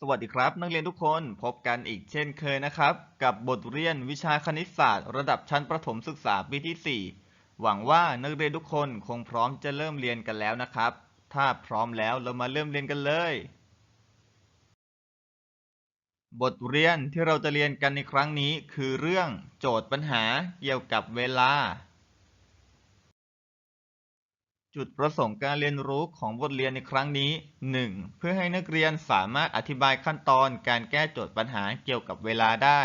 สวัสดีครับ นักเรียนทุกคนพบกันอีกเช่นเคยนะครับ กับบทเรียนวิชาคณิตศาสตร์ ระดับชั้นประถมศึกษาปีที่ 4 หวังว่านักเรียนทุกคนคงพร้อมจะเริ่มเรียนกันแล้วนะครับ ถ้าพร้อมแล้วเรามาเริ่มเรียนกันเลย บทเรียนที่เราจะเรียนกันในครั้งนี้คือเรื่องโจทย์ปัญหาเกี่ยวกับเวลา จุดประสงค์การเรียนรู้ของบทเรียนในครั้งนี้ 1. เพื่อให้นักเรียนสามารถอธิบายขั้นตอนการแก้โจทย์ปัญหาเกี่ยวกับเวลาได้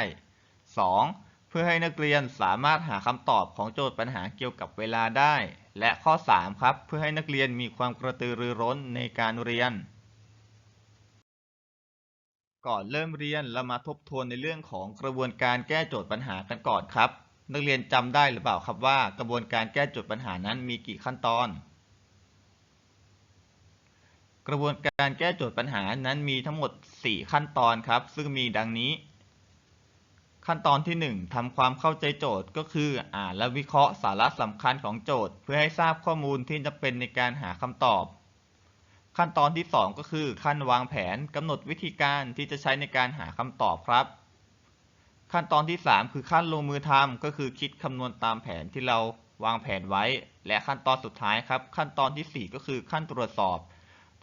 2. เพื่อให้นักเรียนสามารถหาคำตอบของโจทย์ปัญหาเกี่ยวกับเวลาได้ และข้อ 3 ครับ เพื่อให้นักเรียนมีความกระตือรือร้นในการเรียน ก่อนเริ่มเรียนเรามาทบทวนในเรื่องของกระบวนการแก้โจทย์ปัญหากันก่อนครับ นักเรียนจำได้หรือเปล่าครับว่ากระบวนการแก้โจทย์ปัญหานั้นมีกี่ขั้นตอน กระบวนการแก้โจทย์ปัญหานั้นมีทั้งหมด 4 ขั้นตอนครับ ซึ่งมีดังนี้ ขั้นตอนที่ 1ทำความเข้าใจโจทย์ก็คืออ่านและวิเคราะห์สาระสำคัญของโจทย์ เพื่อให้ทราบข้อมูลที่จะเป็นในการหาคำตอบ ขั้นตอนที่ 2 ก็คือขั้นวางแผนกำหนดวิธีการที่จะใช้ในการหาคำตอบครับ ขั้นตอนที่ 3 คือขั้นลงมือทำก็คือคิดคำนวณตามแผนที่เราวางแผนไว้ และขั้นตอนสุดท้ายครับ ขั้นตอนที่ 4 ก็คือขั้นตรวจสอบ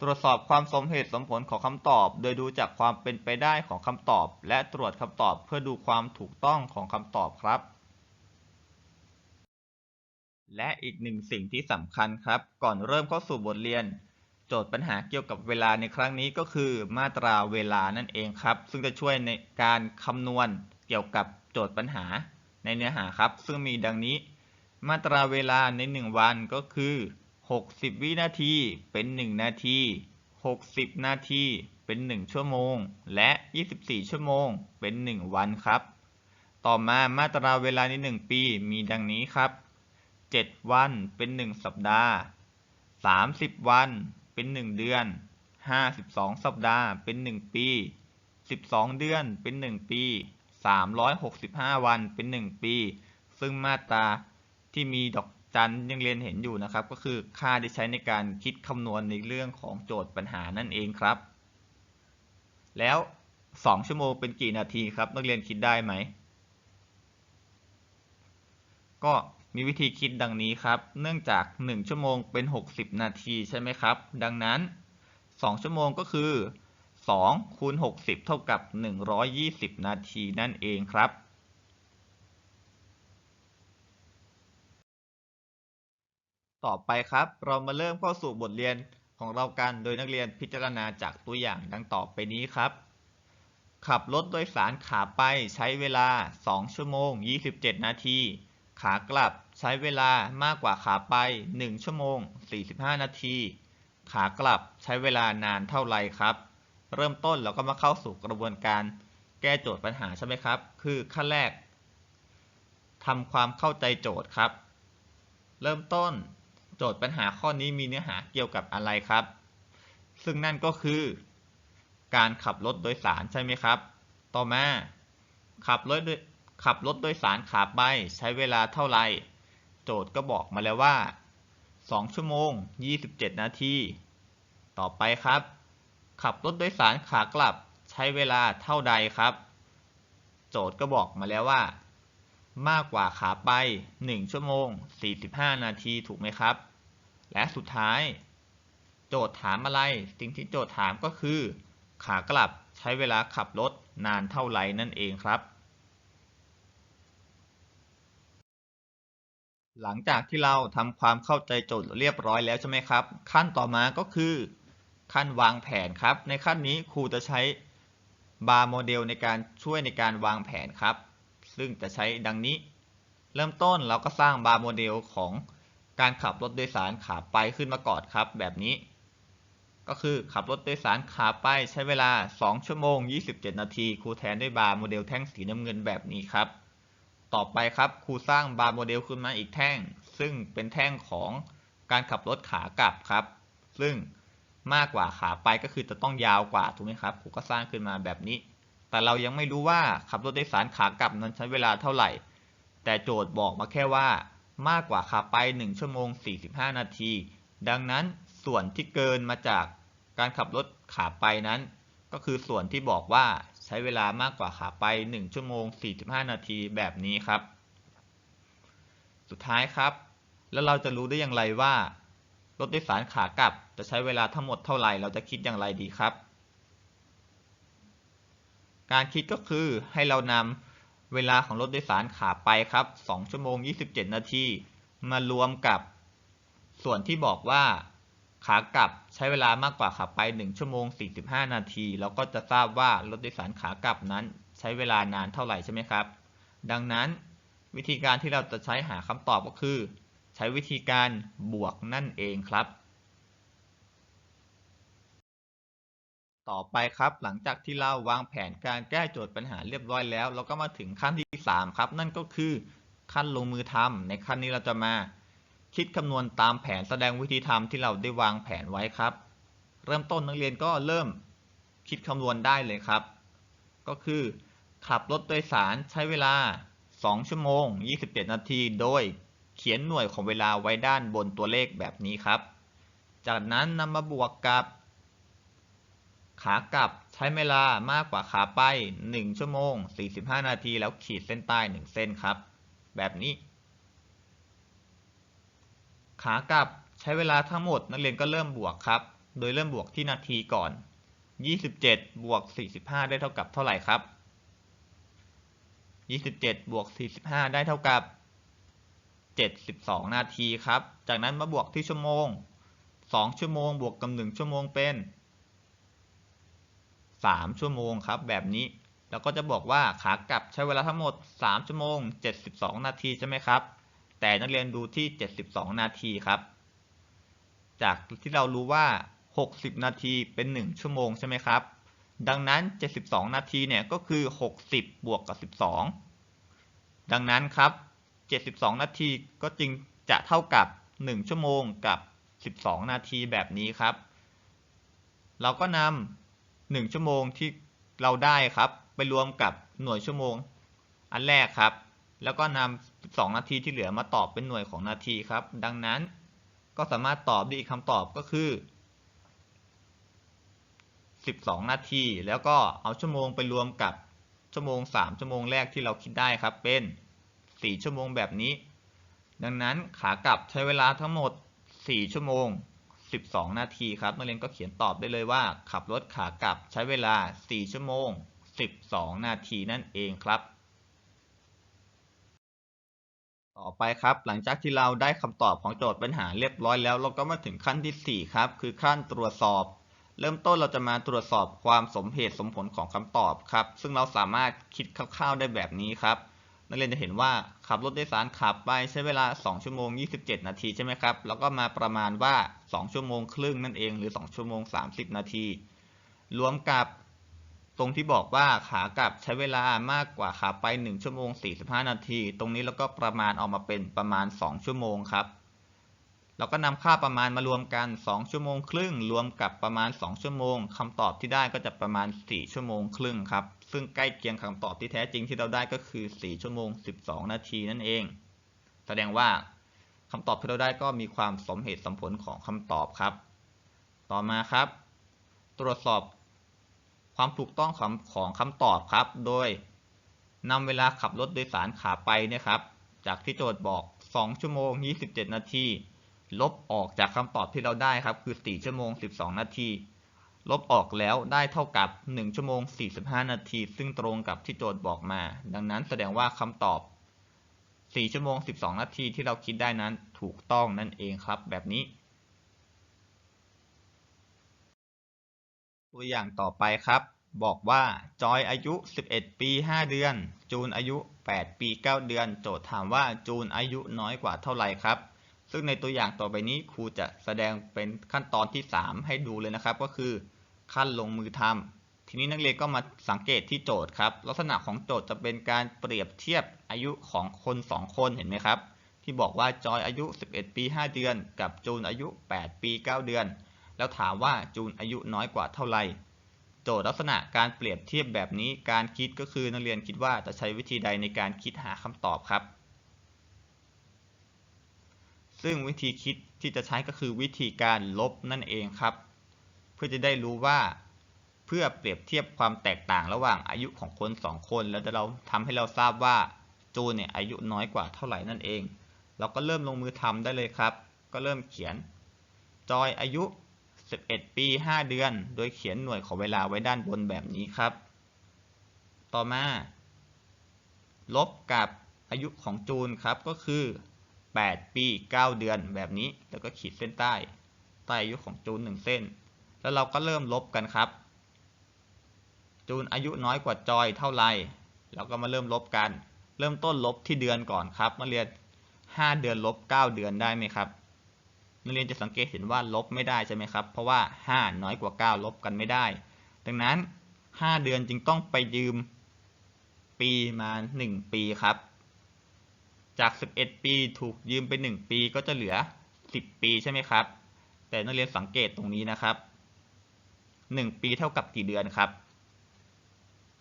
ตรวจสอบความสมเหตุสมผลของคำตอบ โดยดูจากความเป็นไปได้ของคำตอบ และตรวจคำตอบเพื่อดูความถูกต้องของคำตอบครับ และอีกหนึ่งสิ่งที่สำคัญครับ ก่อนเริ่มเข้าสู่บทเรียน โจทย์ปัญหาเกี่ยวกับเวลาในครั้งนี้ก็คือ มาตราเวลานั่นเองครับ ซึ่งจะช่วยในการคำนวณเกี่ยวกับโจทย์ปัญหาในเนื้อหาครับ ซึ่งมีดังนี้ มาตราเวลาใน 1 วันก็คือ 60 วินาทีเป็น 1 นาที 60 นาทีเป็น 1 ชั่วโมง และ 24 ชั่วโมง เป็น 1 วันครับ ต่อมามาตราเวลาใน 1 ปีมีดังนี้ครับ 7 วันเป็น 1 สัปดาห์ 30 วันเป็น 1 เดือน 52 สัปดาห์เป็น 1 ปี 12 เดือนเป็น 1 ปี 365 วันเป็น 1 ปี ซึ่งมาตราที่มีดอก จันยังเรียนเห็นอยู่นะครับ ก็คือค่าที่ใช้ในการคิดคำนวณในเรื่องของโจทย์ปัญหานั่นเองครับ แล้ว 2 ชั่วโมงเป็นกี่นาทีครับ นักเรียนคิดได้ไหม ก็มีวิธีคิดดังนี้ครับ เนื่องจาก 1 ชั่วโมงเป็น 60 นาทีใช่ไหมครับ ดังนั้น 2 ชั่วโมงก็คือ2คูณ60 เท่ากับ 120 นาทีนั่นเองครับ ต่อไปครับ เรามาเริ่มเข้าสู่บทเรียนของเรากัน โดยนักเรียนพิจารณาจากตัวอย่างดังต่อไปนี้ครับ ขับรถโดยสารขาไปใช้เวลา 2 ชั่วโมง 27 นาที ขากลับใช้เวลามากกว่าขาไป 1 ชั่วโมง 45 นาที ขากลับใช้เวลานานเท่าไรครับ เริ่มต้นเราก็มาเข้าสู่กระบวนการแก้โจทย์ปัญหาใช่ไหมครับ คือขั้นแรกทำความเข้าใจโจทย์ครับ เริ่มต้น โจทย์ปัญหาข้อนี้มีเนื้อหาเกี่ยวกับอะไรครับ ซึ่งนั่นก็คือ การขับรถโดยสารใช่ไหมครับ ต่อมา ขับรถโดยขับรถโดยสารขาไปใช้เวลาเท่าไหร่ โจทย์ก็บอกมาแล้วว่า 2 ชั่วโมง 27 นาที ต่อไปครับ ขับรถโดยสารขากลับใช้เวลาเท่าใดครับ โจทย์ก็บอกมาแล้วว่า มากกว่าขาไป 1 ชั่วโมง 45 นาทีถูกไหมครับ และสุดท้าย โจทย์ถามอะไร สิ่งที่โจทย์ถามก็คือ ขากลับใช้เวลาขับรถนานเท่าไหร่นั่นเองครับ หลังจากที่เราทำความเข้าใจโจทย์เรียบร้อยแล้วใช่ไหมครับ ขั้นต่อมาก็คือ ขั้นวางแผนครับ ในขั้นนี้ครูจะใช้บาร์โมเดลในการช่วยในการวางแผนครับ ซึ่งจะใช้ดังนี้ เริ่มต้นเราก็สร้างบาร์โมเดลของ การขับรถโดยสารขาไปขึ้นมาก่อนครับ แบบนี้ ก็คือขับรถโดยสารขาไปใช้เวลา 2 ชั่วโมง 27 นาทีครูแทนด้วยบาร์โมเดลแท่งสีน้ำเงินแบบนี้ครับ ต่อไปครับครูสร้างบาร์โมเดลขึ้นมาอีกแท่ง ซึ่งเป็นแท่งของการขับรถขากลับครับ ซึ่งมากกว่าขาไปก็คือจะต้องยาวกว่าถูกไหมครับครูก็สร้างขึ้นมาแบบนี้ แต่เรายังไม่รู้ว่าขับรถโดยสารขากลับนั้นใช้เวลาเท่าไหร่ แต่โจทย์บอกมาแค่ว่า มากกว่าขาไป 1 ชั่วโมง 45 นาที ดังนั้นส่วนที่เกินมาจากการขับรถขาไปนั้น ก็คือส่วนที่บอกว่าใช้เวลามากกว่าขาไป 1 ชั่วโมง 45 นาทีแบบนี้ครับ สุดท้ายครับ แล้วเราจะรู้ได้อย่างไรว่ารถโดยสารขากลับจะใช้เวลาทั้งหมดเท่าไหร่ เราจะคิดอย่างไรดีครับ การคิดก็คือให้เรานำ เวลาของรถโดยสารขาไปครับ 2 ชั่วโมง 27 นาที มารวมกับส่วนที่บอกว่าขากลับใช้เวลามากกว่าขาไป 1 ชั่วโมง 45 นาที เราก็จะทราบว่ารถโดยสารขากลับนั้น ใช้เวลานานเท่าไหร่ใช่ไหมครับ ดังนั้นวิธีการที่เราจะใช้หาคำตอบก็คือ ใช้วิธีการบวกนั่นเองครับ ต่อไปครับหลังจากที่เราวางแผนการแก้โจทย์ปัญหาเรียบร้อยแล้ว เราก็มาถึงขั้นที่ 3 ครับ นั่นก็คือขั้นลงมือทำในขั้นนี้เราจะมาคิดคำนวณตามแผนแสดงวิธีทำที่เราได้วางแผนไว้ครับ เริ่มต้นนักเรียนก็เริ่มคิดคำนวณได้เลยครับ ก็คือขับรถโดยสารใช้เวลา 2 ชั่วโมง 27 นาที โดยเขียนหน่วยของเวลาไว้ด้านบนตัวเลขแบบนี้ครับ จากนั้นนำมาบวกกับ ขากลับใช้เวลามากกว่าขาไป 1 ชั่วโมง 45 นาทีแล้วขีดเส้นใต้ 1 เส้นครับ แบบนี้ ขากลับใช้เวลาทั้งหมดนักเรียนก็เริ่มบวกครับ โดยเริ่มบวกที่นาทีก่อน 27 บวก 45 ได้เท่ากับเท่าไหร่ครับ 27 บวก 45 ได้เท่ากับ 72 นาทีครับ จากนั้นมาบวกที่ชั่วโมง 2 ชั่วโมง บวกกับ 1 ชั่วโมงเป็น 3 ชั่วโมงครับ แบบนี้ แล้วก็จะบอกว่าขากลับใช้เวลาทั้งหมด 3 ชั่วโมง 72 นาทีใช่ไหมครับ แต่นักเรียนดูที่ 72 นาทีครับ จากที่เรารู้ว่า 60 นาทีเป็น 1 ชั่วโมงใช่ไหมครับ ดังนั้น 72 นาทีเนี่ยก็คือ 60 บวกกับ 12 ดังนั้นครับ 72 นาทีก็จึงจะเท่ากับ 1 ชั่วโมงกับ 12 นาทีแบบนี้ครับ เราก็นำ 1 ชั่วโมงที่เราได้ครับ ไปรวมกับหน่วยชั่วโมง อันแรกครับ แล้วก็นำ12 นาทีที่เหลือมาตอบเป็นหน่วยของนาทีครับ ดังนั้นก็สามารถตอบได้อีกคำตอบก็คือ 12 นาที แล้วก็เอาชั่วโมงไปรวมกับชั่วโมง 3 ชั่วโมงแรกที่เราคิดได้ครับ เป็น 4 ชั่วโมงแบบนี้ ดังนั้นขากลับใช้เวลาทั้งหมด 4 ชั่วโมง 12 นาทีครับนักเรียนก็เขียนตอบได้เลยว่า ขับรถขากลับใช้เวลา 4 ชั่วโมง 12 นาทีนั่นเองครับ ต่อไปครับหลังจากที่เราได้คำตอบของโจทย์ปัญหาเรียบร้อยแล้ว เราก็มาถึงขั้นที่ 4 ครับ คือขั้นตรวจสอบ เริ่มต้นเราจะมาตรวจสอบความสมเหตุสมผลของคำตอบครับ ซึ่งเราสามารถคิดคร่าวๆได้แบบนี้ครับ นักเรียนจะเห็นว่าขับรถโดยสารขับไปใช้เวลา 2 ชั่วโมง 27 นาทีใช่ไหมครับ แล้วก็มาประมาณว่า 2 ชั่วโมงครึ่งนั่นเอง หรือ 2 ชั่วโมง 30 นาที รวมกับตรงที่บอกว่าขากลับใช้เวลามากกว่าขาไป 1 ชั่วโมง 45 นาที ตรงนี้เราก็ประมาณออกมาเป็นประมาณ 2 ชั่วโมงครับเราก็นำค่าประมาณมารวมกัน 2 ชั่วโมงครึ่ง รวมกับประมาณ 2 ชั่วโมงคำตอบที่ได้ก็จะประมาณ 4 ชั่วโมงครึ่งครับ ซึ่งใกล้เคียงคำตอบที่แท้จริงที่เราได้ก็คือ 4 ชั่วโมง 12 นาทีนั่นเอง แสดงว่าคำตอบที่เราได้ก็มีความสมเหตุสมผลของคำตอบครับ ต่อมาครับ ตรวจสอบความถูกต้องของของคำตอบครับ โดยนำเวลาขับรถโดยสารขาไปเนี่ยครับ จากที่โจทย์บอก 2 ชั่วโมง 27 นาที ลบออกจากคำตอบที่เราได้ครับ คือ 4 ชั่วโมง 12 นาที ลบออกแล้วได้เท่ากับ 1 ชั่วโมง 45 นาที ซึ่งตรงกับที่โจทย์บอกมา ดังนั้นแสดงว่าคำตอบ 4 ชั่วโมง 12 นาทีที่เราคิดได้นั้นถูกต้องนั่นเองครับ แบบนี้ ตัวอย่างต่อไปครับ บอกว่าจอยอายุ 11 ปี 5 เดือน จูนอายุ 8 ปี 9 เดือน โจทย์ถามว่าจูนอายุน้อยกว่าเท่าไหร่ครับซึ่งในตัวอย่างต่อไปนี้ครูจะแสดงเป็นขั้นตอนที่ 3 ให้ดูเลยนะครับก็คือ ขั้นลงมือทำทีนี้นักเรียนก็มาสังเกตที่โจทย์ครับ ลักษณะของโจทย์จะเป็นการเปรียบเทียบอายุของคน 2 คนเห็นไหมครับ ที่บอกว่าจอยอายุ 11 ปี 5 เดือน กับจูนอายุ 8 ปี 9 เดือน แล้วถามว่าจูนอายุน้อยกว่าเท่าไหร่โจทย์ลักษณะการเปรียบเทียบแบบนี้การคิดก็คือนักเรียนคิดว่าจะใช้วิธีใดในการคิดหาคำตอบครับ ซึ่งวิธีคิดที่จะใช้ก็คือวิธีการลบนั่นเองครับ พื่อจะได้รู้ว่าเพื่อเปรียบเทียบความแตกต่างระหว่างอายุของคนสองคนแล้วจะเราทำให้เราทราบว่าจูนเนี่ยอายุน้อยกว่าเท่าไหร่นั่นเอง เราก็เริ่มลงมือทำได้เลยครับ ก็เริ่มเขียน จอยอายุ 11 ปี 5 เดือน โดยเขียนหน่วยของเวลาไว้ด้านบนแบบนี้ครับ ต่อมา ลบกับอายุของจูนครับก็คือ 8 ปี 9 เดือนแบบนี้ แล้วก็ขีดเส้นใต้ ใต้อายุของจูน 1 เส้น แล้วเราก็เริ่มลบกันครับ จูนอายุน้อยกว่าจอยเท่าไหร่เราก็มาเริ่มลบกัน เริ่มต้นลบที่เดือนก่อนครับมาเรียน 5 เดือนลบ 9 เดือนได้ไหมครับนักเรียนจะสังเกตเห็นว่าลบไม่ได้ใช่ไหมครับ เพราะว่า 5 น้อยกว่า 9 ลบกันไม่ได้ ดังนั้น 5 เดือนจึงต้องไปยืมปีมา 1 ปีครับ จาก 11 ปีถูกยืมไป 1 ปีก็จะเหลือ 10 ปีใช่ไหมครับ แต่นักเรียนสังเกตตรงนี้นะครับ 1 ปีเท่ากับกี่เดือนครับ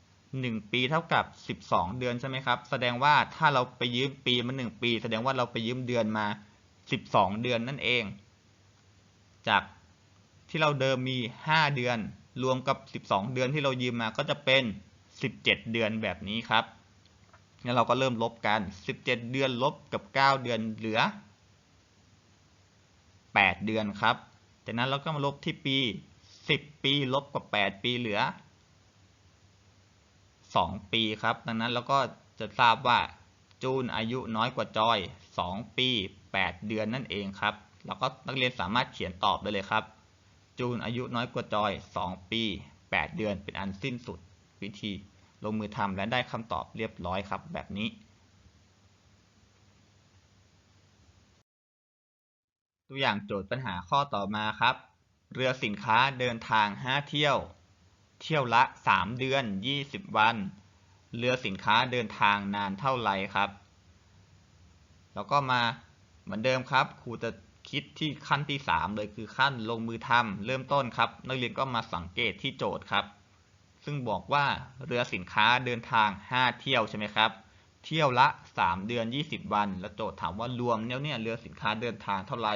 1 ปีเท่ากับ 12 เดือนใช่ไหมครับ แสดงว่าถ้าเราไปยืมปีมา 1 ปี แสดงว่าเราไปยืมเดือนมา 12 เดือนนั่นเอง จากที่เราเดิมมี 5 เดือน รวมกับ 12 เดือนที่เรายืมมาก็จะเป็น 17 เดือนแบบนี้ครับงั้นเราก็เริ่มลบกัน 17 เดือนลบกับ 9 เดือนเหลือ 8 เดือนครับ จากนั้นเราก็มาลบที่ปี 10 ปีลบกับ 8 ปีเหลือ 2 ปีครับ ดังนั้นเราก็จะทราบว่าจูนอายุน้อยกว่าจอย 2 ปี 8 เดือนนั่นเองครับ แล้วก็นักเรียนสามารถเขียนตอบได้เลยครับ จูนอายุน้อยกว่าจอย 2 ปี 8 เดือนเป็นอันสิ้นสุดวิธีลงมือทำและได้คำตอบเรียบร้อยครับ แบบนี้ ตัวอย่างโจทย์ปัญหาข้อต่อมาครับ เรือสินค้าเดินทาง 5 เที่ยว เที่ยวละ 3 เดือน 20 วัน เรือสินค้าเดินทางนานเท่าไหร่ครับ แล้วก็มาเหมือนเดิมครับ ครูจะคิดที่ขั้นที่ 3 เลยคือขั้นลงมือทำเริ่มต้นครับ นักเรียนก็มาสังเกตที่โจทย์ครับ ซึ่งบอกว่าเรือสินค้าเดินทาง 5 เที่ยวใช่ไหมครับ เที่ยวละ 3 เดือน 20 วัน แล้วโจทย์ถามว่ารวมแล้วเนี่ยเรือสินค้าเดินทางเท่าไหร่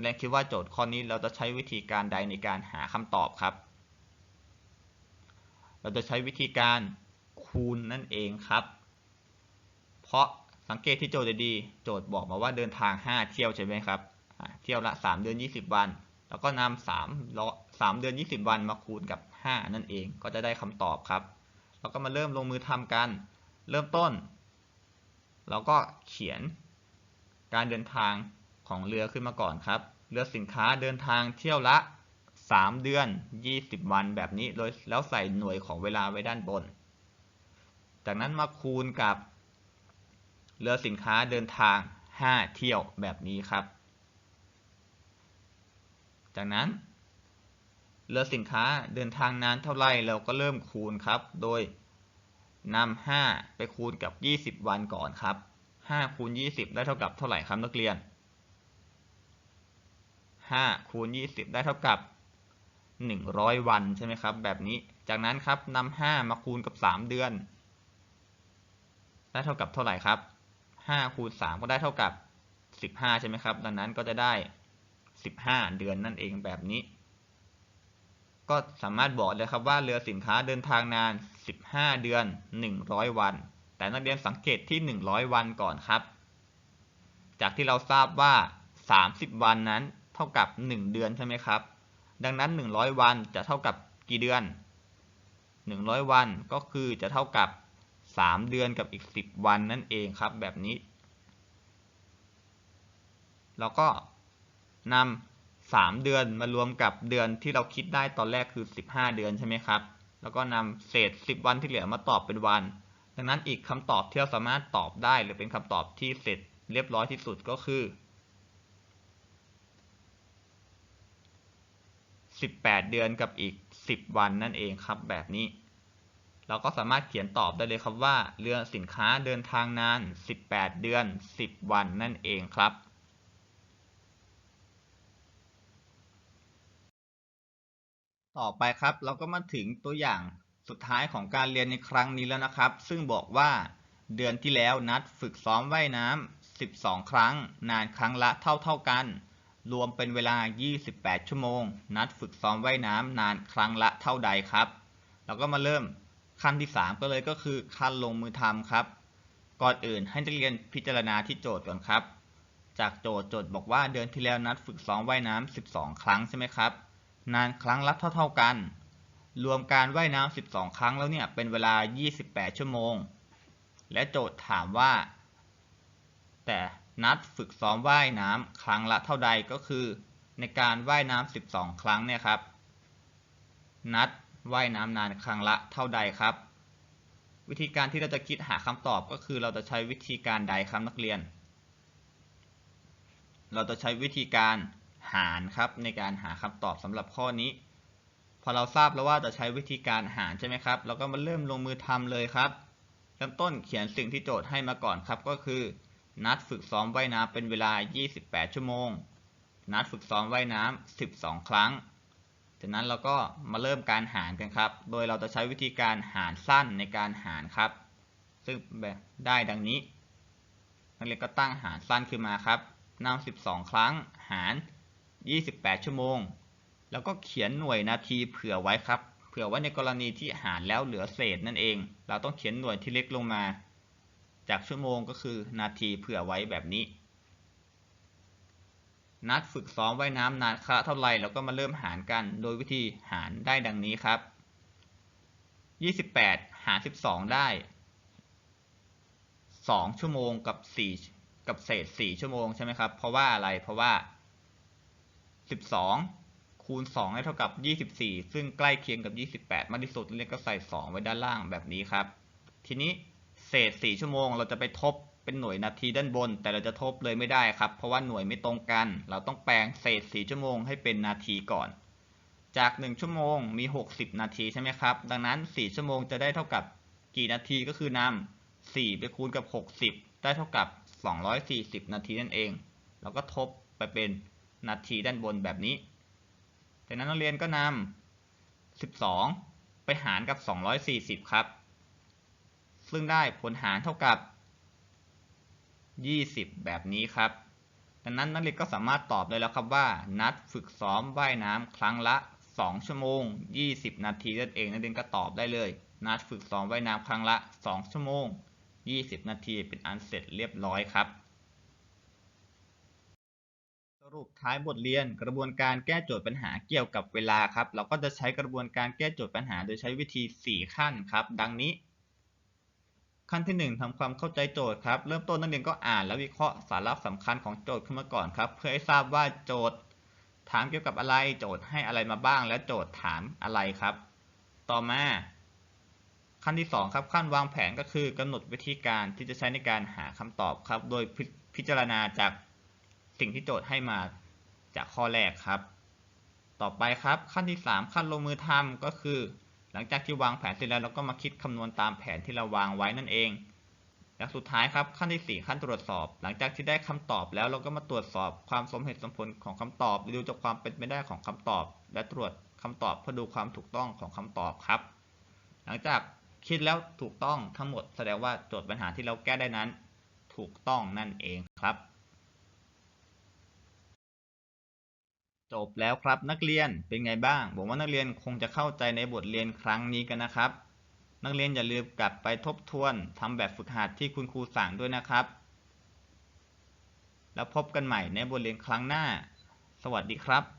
และคิดว่าโจทย์ข้อนี้เราจะใช้วิธีการใดในการหาคำตอบครับ เราจะใช้วิธีการคูณนั่นเองครับ เพราะสังเกตที่โจทย์ดีๆโจทย์บอกมาว่าเดินทาง 5 เที่ยวใช่ไหมครับ เที่ยวละ 3 เดือน 20 วัน แล้วก็นำ3 3เดือน 20 วันมาคูณกับ 5 นั่นเองก็จะได้คำตอบครับ เราก็มาเริ่มลงมือทำกัน เริ่มต้น เราก็เขียนการเดินทาง ของเรือขึ้นมาก่อนครับ เรือสินค้าเดินทางเที่ยวละ 3 เดือน 20 วันแบบนี้โดยแล้วใส่หน่วยของเวลาไว้ด้านบน จากนั้นมาคูณกับ เรือสินค้าเดินทาง 5 เที่ยวแบบนี้ครับ จากนั้นเรือสินค้าเดินทางนานเท่าไรเราก็เริ่มคูณครับ โดยนำ5ไปคูณกับ 20 วันก่อนครับ5คูณ20 ได้เท่ากับเท่าไหร่ครับนักเรียน 5คูณ20 ได้เท่ากับ 100 วันใช่ไหมครับ แบบนี้ จากนั้นครับนำ5มาคูณกับ 3 เดือน ได้เท่ากับเท่าไหร่ครับ5คูณ3ก็ได้เท่ากับ 15 ใช่ไหมครับ ดังนั้นก็จะได้ 15 เดือนนั่นเองแบบนี้ ก็สามารถบอกเลยครับว่าเรือสินค้าเดินทางนาน 15 เดือน 100 วัน แต่นักเรียนสังเกตที่ 100 วันก่อนครับ จากที่เราทราบว่า 30 วันนั้น เท่ากับ 1 เดือนใช่ไหมครับ ดังนั้น 100 วันจะเท่ากับกี่เดือน 100 วันก็คือจะเท่ากับ 3 เดือนกับอีก 10 วันนั่นเองครับแบบนี้ แล้วก็นำ3เดือนมารวมกับเดือนที่เราคิดได้ตอนแรกคือ 15 เดือนใช่ไหมครับ แล้วก็นำเศษ 10 วันที่เหลือมาตอบเป็นวัน ดังนั้นอีกคำตอบที่เราสามารถตอบได้หรือเป็นคำตอบที่เสร็จเรียบร้อยที่สุดก็คือ 18 เดือนกับอีก 10 วันนั่นเองครับ แบบนี้ เราก็สามารถเขียนตอบได้เลยครับว่า เรือสินค้าเดินทางนาน 18 เดือน 10 วันนั่นเองครับต่อไปครับเราก็มาถึงตัวอย่างสุดท้ายของการเรียนในครั้งนี้แล้วนะครับ ซึ่งบอกว่าเดือนที่แล้วนัดฝึกซ้อมว่ายน้ำ12 ครั้ง นานครั้งละเท่าเท่ากัน รวมเป็นเวลา 28 ชั่วโมง นัดฝึกซ้อมว่ายน้ำนานครั้งละเท่าใดครับเราก็มาเริ่มขั้นที่ 3 ก็เลยก็คือขั้นลงมือทำครับ ก่อนอื่นให้นักเรียนพิจารณาที่โจทย์ก่อนครับ จากโจทย์โจทย์บอกว่าเดือนที่แล้วนัดฝึกซ้อมว่ายน้ำ 12 ครั้งใช่ไหมครับ นานครั้งละเท่า ๆกัน รวมการว่ายน้ำ 12 ครั้งแล้วเนี่ยเป็นเวลา 28 ชั่วโมง และโจทย์ถามว่า แต่ นัดฝึกซ้อมว่ายน้ำครั้งละเท่าใดก็คือ ในการว่ายน้ำ12 ครั้งเนี่ยครับ นัดว่ายน้ำนานครั้งละเท่าใดครับ วิธีการที่เราจะคิดหาคำตอบก็คือเราจะใช้วิธีการใดครับนักเรียน เราจะใช้วิธีการหารครับในการหาคำตอบสำหรับข้อนี้ พอเราทราบแล้วว่าจะใช้วิธีการหารใช่ไหมครับ เราก็มาเริ่มลงมือทำเลยครับเริ่มต้นเขียนสิ่งที่โจทย์ให้มาก่อนครับก็คือ นัดฝึกซ้อมว่ายน้ำเป็นเวลา 28 ชั่วโมง นัดฝึกซ้อมว่ายน้ำ 12 ครั้ง จากนั้นเราก็มาเริ่มการหารกันครับ โดยเราจะใช้วิธีการหารสั้นในการหารครับ ซึ่งแบบได้ดังนี้ นักเรียนก็ตั้งหารสั้นขึ้นมาครับนำ12 ครั้งหาร 28 ชั่วโมง แล้วก็เขียนหน่วยนาทีเผื่อไว้ครับ เผื่อไว้ในกรณีที่หารแล้วเหลือเศษนั่นเอง เราต้องเขียนหน่วยที่เล็กลงมา จากชั่วโมงก็คือนาทีเผื่อไว้แบบนี้ นัดฝึกซ้อมว่ายน้ำนานครั้งเท่าไรเราก็มาเริ่มหารกัน โดยวิธีหารได้ดังนี้ครับ 28 หาร 12 ได้ 2 ชั่วโมงกับ 4 กับเศษ 4 ชั่วโมงใช่ไหมครับ เพราะว่าอะไร เพราะว่า 12คูณ2ได้เท่ากับ 24 ซึ่งใกล้เคียงกับ 28 มากที่สุด เรียกก็ใส่ 2 ไว้ด้านล่างแบบนี้ครับ ทีนี้ เศษ 4 ชั่วโมง เราจะไปทบเป็นหน่วยนาทีด้านบน แต่เราจะทบเลยไม่ได้ครับ เพราะว่าหน่วยไม่ตรงกัน เราต้องแปลงเศษ 4 ชั่วโมงให้เป็นนาทีก่อน จาก 1 ชั่วโมงมี 60 นาทีใช่ไหมครับ ดังนั้น 4 ชั่วโมงจะได้เท่ากับกี่นาทีก็คือนำ4ไปคูณกับ 60 ได้เท่ากับ 240 นาทีนั่นเอง เราก็ทบไปเป็นนาทีด้านบนแบบนี้ จากนั้นนักเรียนก็นำ12 ไปหารกับ 240 ครับ ซึ่งได้ผลหารเท่ากับ 20 แบบนี้ครับ ดังนั้นนักเรียนก็สามารถตอบได้แล้วครับว่า นัดฝึกซ้อมว่ายน้ำครั้งละ 2 ชั่วโมง 20 นาทีนั่นเองนักเรียนก็ตอบได้เลย นัดฝึกซ้อมว่ายน้ำครั้งละ 2 ชั่วโมง 20 นาทีเป็นอันเสร็จเรียบร้อยครับสรุปท้ายบทเรียนกระบวนการแก้โจทย์ปัญหาเกี่ยวกับเวลาครับ เราก็จะใช้กระบวนการแก้โจทย์ปัญหาโดยใช้วิธี 4 ขั้นครับ ดังนี้ ขั้นที่ 1ทำความเข้าใจโจทย์ครับ เริ่มต้นนักเรียนก็อ่านและวิเคราะห์สาระสำคัญของโจทย์ขึ้นมาก่อนครับ เพื่อให้ทราบว่าโจทย์ ถามเกี่ยวกับอะไร โจทย์ให้อะไรมาบ้าง และโจทย์ถามอะไรครับ ต่อมา ขั้นที่ 2 ครับ ขั้นวางแผนก็คือกำหนดวิธีการที่จะใช้ในการหาคำตอบครับ โดยพิพิจารณาจากสิ่งที่โจทย์ให้มาจากข้อแรกครับ ต่อไปครับ ขั้นที่ 3 ขั้นลงมือทำก็คือ หลังจากที่วางแผนเสร็จแล้วเราก็มาคิดคำนวณตามแผนที่เราวางไว้นั่นเองและสุดท้ายครับขั้นที่ 4 ขั้นตรวจสอบ หลังจากที่ได้คำตอบแล้วเราก็มาตรวจสอบความสมเหตุสมผลของคำตอบดูจากความเป็นไปได้ของคำตอบ และตรวจคำตอบเพื่อดูความถูกต้องของคำตอบครับ หลังจากคิดแล้วถูกต้องทั้งหมด แสดงว่าโจทย์ปัญหาที่เราแก้ได้นั้น ถูกต้องนั่นเองครับ จบแล้วครับนักเรียนเป็นไงบ้างผมว่านักเรียนคงจะเข้าใจในบทเรียนครั้งนี้กันนะครับ นักเรียนอย่าลืมกลับไปทบทวนทำแบบฝึกหัดที่คุณครูสั่งด้วยนะครับ แล้วพบกันใหม่ในบทเรียนครั้งหน้า สวัสดีครับ